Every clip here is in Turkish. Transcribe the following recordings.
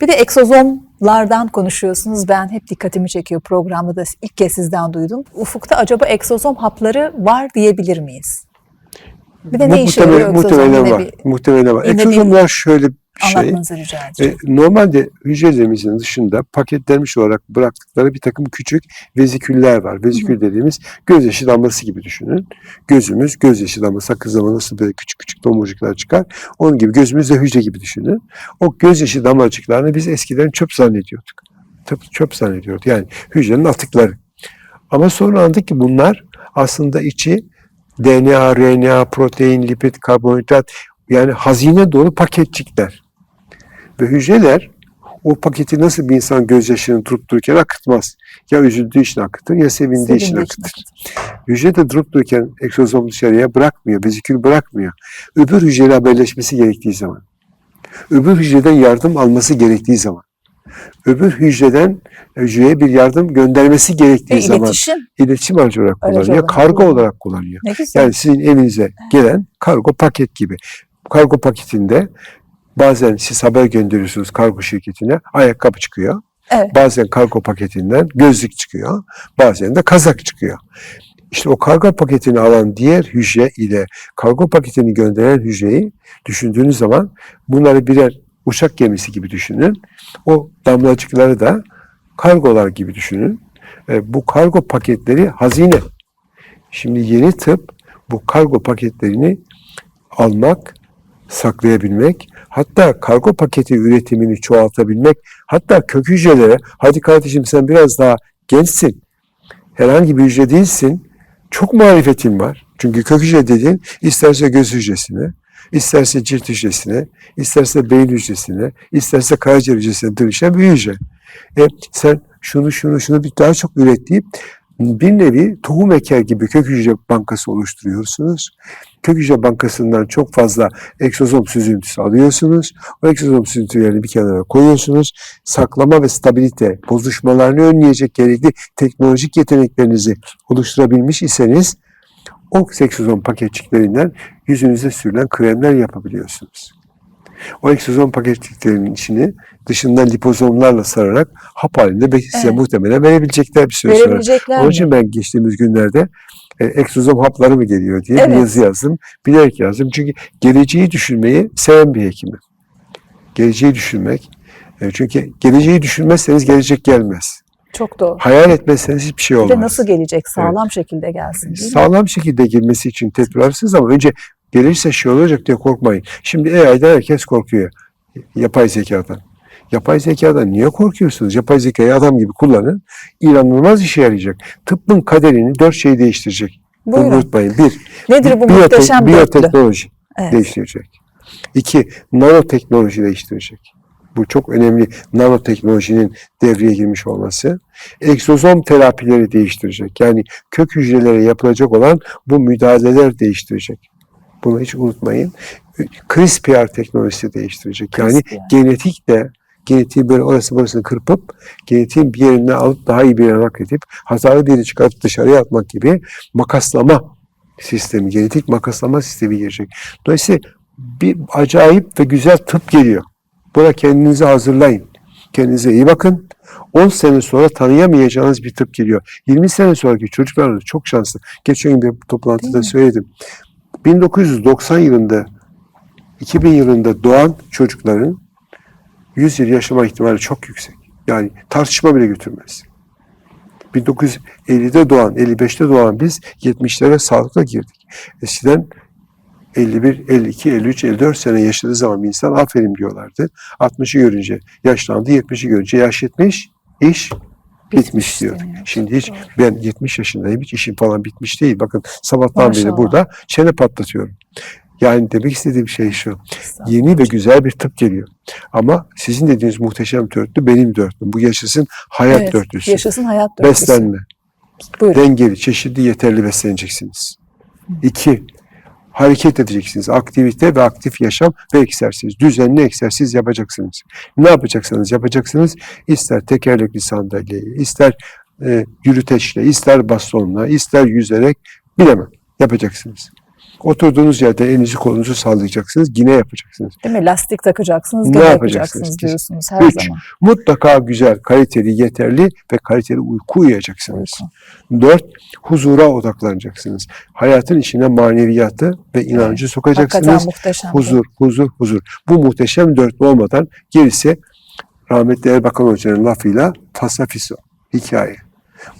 Bir de egzozomlardan konuşuyorsunuz. Ben hep dikkatimi çekiyor programda da ilk kez sizden duydum. Ufukta acaba egzozom hapları var diyebilir miyiz? Bir de ne işe yarıyor egzozom? Muhtemelen var. bir Muhtemelen var. Egzozomlar şöyle şey. anlatmanızı rica E, normalde hücrelerimizin dışında paketlenmiş olarak bıraktıkları bir takım küçük veziküller var. Vezikül dediğimiz gözyaşı damlası gibi düşünün. Gözümüz gözyaşı damlası sakız zaman nasıl böyle küçük küçük tomurcuklar çıkar. Onun gibi gözümüz de hücre gibi düşünün. O gözyaşı damlacıklarını biz eskiden çöp zannediyorduk. Çöp, çöp zannediyorduk. Yani hücrenin atıkları. Ama sonra anladık ki bunlar aslında içi DNA, RNA, protein, lipid, karbonhidrat yani hazine dolu paketçikler. Ve hücreler o paketi nasıl bir insan gözyaşını durup dururken akıtmaz. Ya üzüldüğü için akıtır ya sevindiği için Sevindiği için akıtır. Hücre de durup dururken egzozom dışarıya bırakmıyor, vezikül bırakmıyor. Öbür hücreyle haberleşmesi gerektiği zaman. Öbür hücreden yardım alması gerektiği zaman. Öbür hücreden hücreye bir yardım göndermesi gerektiği Ve zaman iletişim iletişim aracı olarak Aracı kullanıyor, olarak kargo kullanıyor. olarak kullanıyor. ne güzel. Yani sizin evinize gelen kargo paket gibi. Kargo paketinde bazen siz haber gönderiyorsunuz kargo şirketine, ayakkabı çıkıyor. Evet. Bazen kargo paketinden gözlük çıkıyor. Bazen de kazak çıkıyor. İşte o kargo paketini alan diğer hücre ile kargo paketini gönderen hücreyi düşündüğünüz zaman bunları birer uçak gemisi gibi düşünün. O damlacıkları da kargolar gibi düşünün. E, bu kargo paketleri hazine. Şimdi yeni tıp bu kargo paketlerini almak, saklayabilmek, hatta kargo paketi üretimini çoğaltabilmek, hatta kök hücrelere, hadi kardeşim sen biraz daha gençsin, herhangi bir hücre değilsin, çok marifetin var. Çünkü kök hücre dediğin isterse göz hücresine, isterse cilt hücresine, isterse beyin hücresine, isterse karaciğer hücresine dönüşen bir hücre. E, sen şunu şunu şunu bir daha çok üret deyip bir nevi tohum eker gibi kök hücre bankası oluşturuyorsunuz. Kök hücre bankasından çok fazla egzozom süzüntüsü alıyorsunuz. O egzozom süzüntülerini bir kenara koyuyorsunuz. Saklama ve stabilite bozuşmalarını önleyecek gerekli teknolojik yeteneklerinizi oluşturabilmiş iseniz o egzozom paketçiklerinden yüzünüze sürülen kremler yapabiliyorsunuz. O egzozom paketçiklerinin içini dışından lipozomlarla sararak hap halinde be- size Evet. muhtemelen verebilecekler bir süre sonra. Onun mi? için ben geçtiğimiz günlerde e, egzozom hapları mı geliyor diye bir Evet. yazı yazdım. Bilerek yazdım. Çünkü geleceği düşünmeyi seven bir hekimim. Geleceği düşünmek. e, çünkü geleceği düşünmezseniz gelecek gelmez. Çok doğru. Hayal etmezseniz hiçbir şey Bir olmaz. de nasıl gelecek? Sağlam şekilde gelsin değil mi? Sağlam şekilde girmesi için tedbir alırsınız ama önce gelirse şey olacak diye korkmayın. Şimdi AI'den herkes korkuyor. Yapay zekadan. Yapay zekadan niye korkuyorsunuz? Yapay zekayı adam gibi kullanın. İnanılmaz işe yarayacak. Tıbbın kaderini dört şey değiştirecek. Buyurun. unutmayın. Bir, Nedir bu biyotek- muhteşem biyoteknoloji Evet. değiştirecek. İki, nanoteknoloji değiştirecek. Bu çok önemli nanoteknolojinin devreye girmiş olması. Egzozom terapileri değiştirecek. Yani kök hücrelere yapılacak olan bu müdahaleler değiştirecek. Bunu hiç unutmayın. CRISPR teknolojisi değiştirecek. Yani CRISPR. genetikle genetiği böyle orası burasını kırpıp genetiğin bir yerinden alıp daha iyi bir yere nakledip hatalı biri çıkartıp dışarıya atmak gibi makaslama sistemi, genetik makaslama sistemi girecek. Dolayısıyla bir acayip ve güzel tıp geliyor. Buna kendinizi hazırlayın. Kendinize iyi bakın. 10 sene sonra tanıyamayacağınız bir tıp geliyor. 20 sene sonraki çocuklarınız çok şanslı. Geçen gün bir toplantıda söyledim. 1990 yılında 2000 yılında doğan çocukların 100 yıl yaşama ihtimali çok yüksek. Yani tartışma bile götürmez. 1950'de doğan, 55'te doğan biz 70'lere sağlıkla girdik. Eskiden 51, 52, 53, 54 sene yaşadığı zaman insan aferin diyorlardı. 60'ı görünce yaşlandı, 70'i görünce yaş yetmiş, iş bitmiş diyor. deniyor. Şimdi hiç Doğru. ben 70 yaşındayım, hiç işim falan bitmiş değil. Bakın sabahtan beri burada çene patlatıyorum. Yani demek istediğim şey şu. Yeni ve güzel bir tıp geliyor. Ama sizin dediğiniz muhteşem dörtlü benim dörtlüm. Bu yaşasın hayat Evet, dörtlüsü. Yaşasın hayat dörtlüsü. Beslenme. Buyurun. Dengeli, çeşitli, yeterli besleneceksiniz. İki, hareket edeceksiniz. Aktivite ve aktif yaşam ve egzersiz. Düzenli egzersiz yapacaksınız. Ne yapacaksınız? Yapacaksınız. İster tekerlekli sandalyeyi, ister e, yürüteçle, ister bastonla, ister yüzerek bilemem. Yapacaksınız. Oturduğunuz yerde elinizi kolunuzu sallayacaksınız. Yine yapacaksınız. Değil mi? Lastik takacaksınız, Ne yapacaksınız? yapacaksınız diyorsunuz her Üç. zaman. Mutlaka güzel, kaliteli, yeterli ve kaliteli uyku uyuyacaksınız. Uyku. Dört, huzura odaklanacaksınız. Hayatın içine maneviyatı ve inancı Hakikaten sokacaksınız. muhteşem. Huzur, huzur, huzur. Bu muhteşem dörtlü olmadan gerisi rahmetli Erbakan Hoca'nın lafıyla fasafiso, hikaye.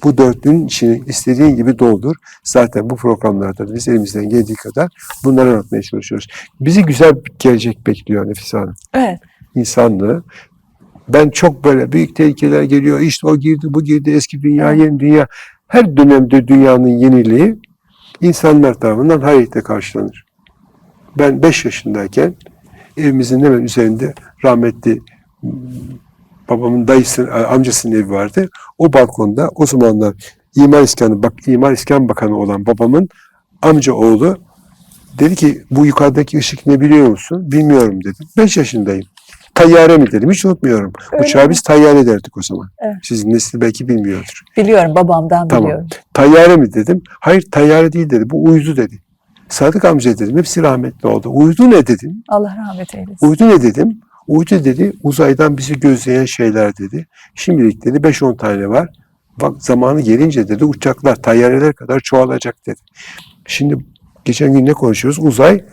Bu dörtlünün içini istediğin gibi doldur. Zaten bu programlarda da biz elimizden geldiği kadar bunları anlatmaya çalışıyoruz. Bizi güzel bir gelecek bekliyor Nefise Hanım. Evet. insanlığı. Ben çok böyle büyük tehlikeler geliyor. İşte o girdi, bu girdi, eski dünya, yeni dünya. Her dönemde dünyanın yeniliği insanlar tarafından hayretle karşılanır. Ben 5 yaşındayken evimizin hemen üzerinde rahmetli babamın dayısının, amcasının evi vardı. O balkonda o zamanlar İmar İskanı, bak, İmar İskan Bakanı olan babamın amca oğlu dedi ki bu yukarıdaki ışık ne biliyor musun? Bilmiyorum dedim. 5 yaşındayım. Tayyare mi dedim hiç unutmuyorum. Öyle Uçağı mi? biz tayyare derdik o zaman. Evet. Sizin nesil belki bilmiyordur. Biliyorum babamdan Tamam. biliyorum. Tayyare mi dedim. Hayır tayyare değil dedi. Bu uydu dedi. Sadık amca dedim. Hepsi rahmetli oldu. Uydu ne dedim. Allah rahmet eylesin. Uydu ne dedim. Uydu dedi uzaydan bizi gözleyen şeyler dedi. Şimdilik dedi 5-10 tane var. Bak zamanı gelince dedi uçaklar tayyareler kadar çoğalacak dedi. Şimdi geçen gün ne konuşuyoruz? Uzay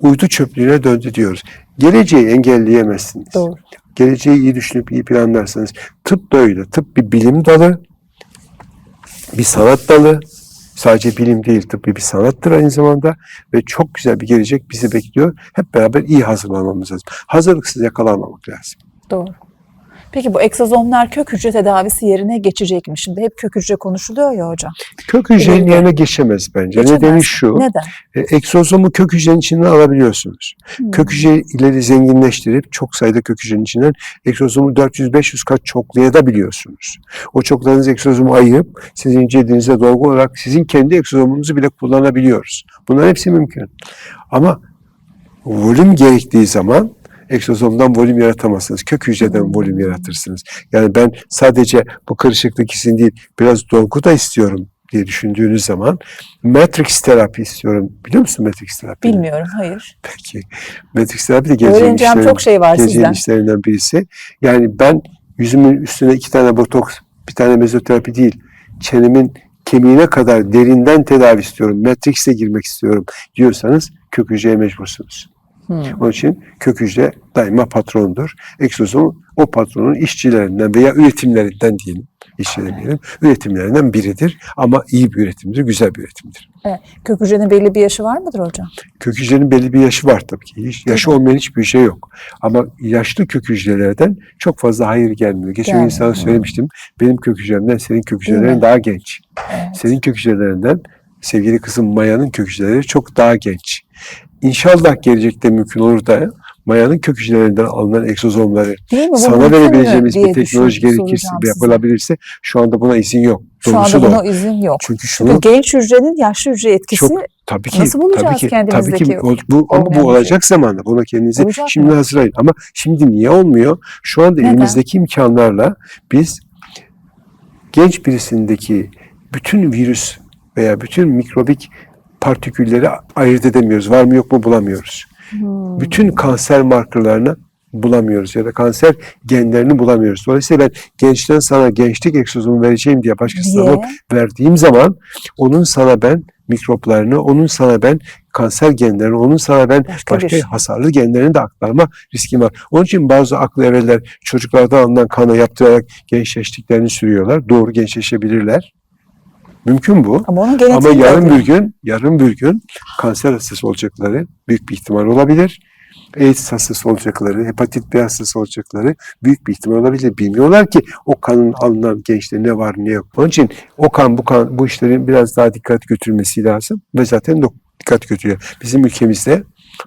uydu çöplüğüne döndü diyoruz. Geleceği engelleyemezsiniz. Doğru. Geleceği iyi düşünüp iyi planlarsanız. Tıp da öyle. Tıp bir bilim dalı, bir sanat dalı. Sadece bilim değil, tıp bir sanattır aynı zamanda ve çok güzel bir gelecek bizi bekliyor. Hep beraber iyi hazırlanmamız lazım. Hazırlıksız yakalanmamak lazım. Doğru. Peki bu egzozomlar kök hücre tedavisi yerine geçecek mi? Şimdi hep kök hücre konuşuluyor ya hocam. Kök hücrenin yerine geçemez bence. Geçemez. Nedeni şu, Neden? e, egzozomu kök hücrenin içinden alabiliyorsunuz. Hmm. Kök hücreleri zenginleştirip çok sayıda kök hücrenin içinden egzozomu 400-500 kat çoklayabiliyorsunuz. O çokladığınız egzozomu ayırıp sizin cildinize dolgu olarak sizin kendi egzozumunuzu bile kullanabiliyoruz. Bunların hepsi mümkün. Ama volüm gerektiği zaman egzozomdan volüm yaratamazsınız. Kök hücreden volüm yaratırsınız. Yani ben sadece bu kırışıklık için değil biraz dolgu da istiyorum diye düşündüğünüz zaman Matrix terapi istiyorum. Biliyor musun Matrix terapi? Bilmiyorum. Hayır. Peki. Matrix terapi de geleceğin, Öğreneceğim işlerin, çok şey var geleceğin sizden. işlerinden birisi. Yani ben yüzümün üstüne iki tane botoks, bir tane mezoterapi değil, çenemin kemiğine kadar derinden tedavi istiyorum, Matrix'e girmek istiyorum diyorsanız kök hücreye mecbursunuz. Hmm. Onun için kök hücre daima patrondur. Egzozom o patronun işçilerinden veya üretimlerinden diyelim. İşçi demeyelim. Üretimlerinden biridir. Ama iyi bir üretimdir, güzel bir üretimdir. Kök hücrenin belli bir yaşı var mıdır hocam? Kök hücrenin belli bir yaşı var tabii ki. Hiç, yaşı olmayan hiçbir şey yok. Ama yaşlı kök hücrelerden çok fazla hayır gelmiyor. Geçen gün Gelmiyor. sana söylemiştim. Benim kök hücremden senin kök hücrelerin daha genç. Evet. Senin kök hücrelerinden sevgili kızım Maya'nın kök hücreleri çok daha genç. İnşallah gelecekte mümkün olur da Maya'nın kök hücrelerinden alınan egzozomları? Bu sana verebileceğimiz bir teknoloji gerekirse yapılabilirse şu anda buna izin yok. Şu Doğrusu anda da o. buna izin yok. Çünkü Çünkü şunu genç hücrenin yaşlı hücre etkisi Çok Tabii ki. Nasıl bulacağız tabii ki, tabii kendimizdeki ki. O- bu, bu bir olacak zamanla. Buna kendinizi Olacak şimdi mı? hazırlayın. Ama şimdi niye olmuyor? Şu anda Neden? elimizdeki imkanlarla biz genç birisindeki bütün virüs veya bütün mikrobik partikülleri ayırt edemiyoruz. Var mı yok mu bulamıyoruz. Hmm. Bütün kanser markerlarını bulamıyoruz ya da kanser genlerini bulamıyoruz. Dolayısıyla ben gençten sana gençlik egzozomu vereceğim diye başkasına diye verdiğim zaman onun sana ben mikroplarını, onun sana ben kanser genlerini, onun sana ben Başka başka, bir hasarlı genlerini de aktarma riskim var. Onun için bazı aklı evreler çocuklardan alınan kanı yaptırarak gençleştiklerini sürüyorlar. Doğru gençleşebilirler. Mümkün bu. ama onun Ama yarın bir gün, yarın bir gün kanser hastası olacakları büyük bir ihtimal olabilir. AIDS hastası olacakları, hepatit B hastası olacakları büyük bir ihtimal olabilir. Bilmiyorlar ki o kanın alınan gençte ne var ne yok. Onun için o kan bu kan bu işlerin biraz daha dikkat götürülmesi lazım ve zaten dikkat götürüyor. Bizim ülkemizde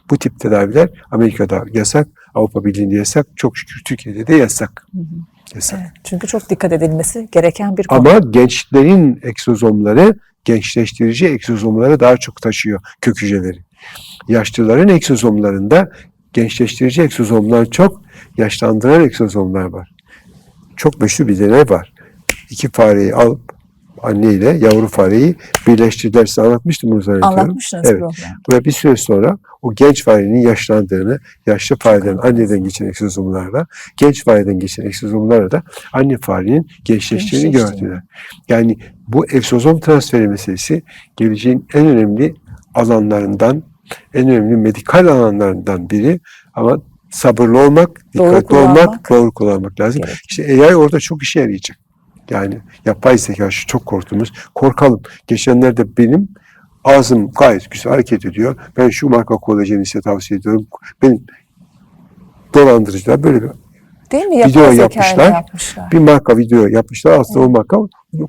bu tip tedaviler Amerika'da yasak, Avrupa Birliği'nde yasak, çok şükür Türkiye'de de yasak. Hı hı. Yasak. Evet, çünkü çok dikkat edilmesi gereken bir konu. Ama gençlerin egzozomları gençleştirici egzozomları daha çok taşıyor kök hücreleri. Yaşlıların egzozomlarında gençleştirici egzozomlar çok, yaşlandıran egzozomlar var. Çok meşhur bir deney var. İki fareyi alıp anne ile yavru fareyi birleştirdiler. Size anlatmıştım bunu zannediyorum. Anlatmışsınız Evet. program. Ve bir süre sonra o genç farenin yaşlandığını, yaşlı farelerin anneden geçen eksozomlarla, genç fareden geçen eksozomlarla da anne farenin gençleştiğini gördüler. Yani bu eksozom transferi meselesi geleceğin en önemli alanlarından, en önemli medikal alanlarından biri ama sabırlı olmak, Doğru dikkatli olmak, kullanmak. doğru kullanmak lazım. Gerekiyor. İşte AI orada çok işe yarayacak. Yani yapay zeka şu çok korktuğumuz. Korkalım. Geçenlerde benim ağzım gayet güzel hareket ediyor. Ben şu marka kolajeni size tavsiye ediyorum. Benim dolandırıcılar böyle bir, Değil mi? Video Yapay yapmışlar. yapmışlar. bir marka video yapmışlar. Aslında o marka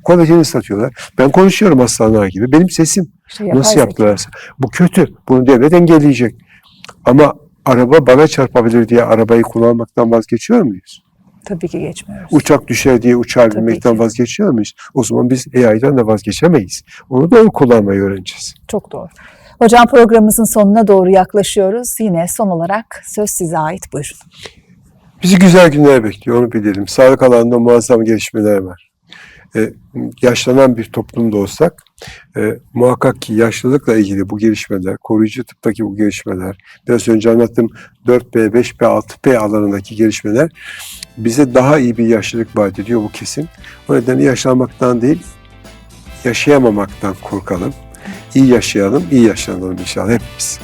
kolajeni satıyorlar. Ben konuşuyorum aslanlar gibi. Benim sesim İşte nasıl yaptılarsa. Bu kötü. Bunu devlet engelleyecek. Ama araba bana çarpabilir diye arabayı kullanmaktan vazgeçiyor muyuz? Tabii ki geçmiyoruz. Uçak düşer diye uçağa Tabii binmekten ki. vazgeçiyor muyuz? O zaman biz AI'dan da vazgeçemeyiz. Onu doğru kullanmayı öğreneceğiz. Çok doğru. Hocam programımızın sonuna doğru yaklaşıyoruz. Yine son olarak söz size ait. Buyurun. Bizi güzel günler bekliyor, onu bilelim. Sağlık alanında muazzam gelişmeler var. Ee, yaşlanan bir toplumda olsak, e, muhakkak ki yaşlılıkla ilgili bu gelişmeler, koruyucu tıptaki bu gelişmeler, biraz önce anlattığım 4B, 5B, 6P alanındaki gelişmeler bize daha iyi bir yaşlılık vaat ediyor bu kesin. O nedenle yaşlanmaktan değil, yaşayamamaktan korkalım. İyi yaşayalım, iyi yaşlanalım inşallah hepimiz.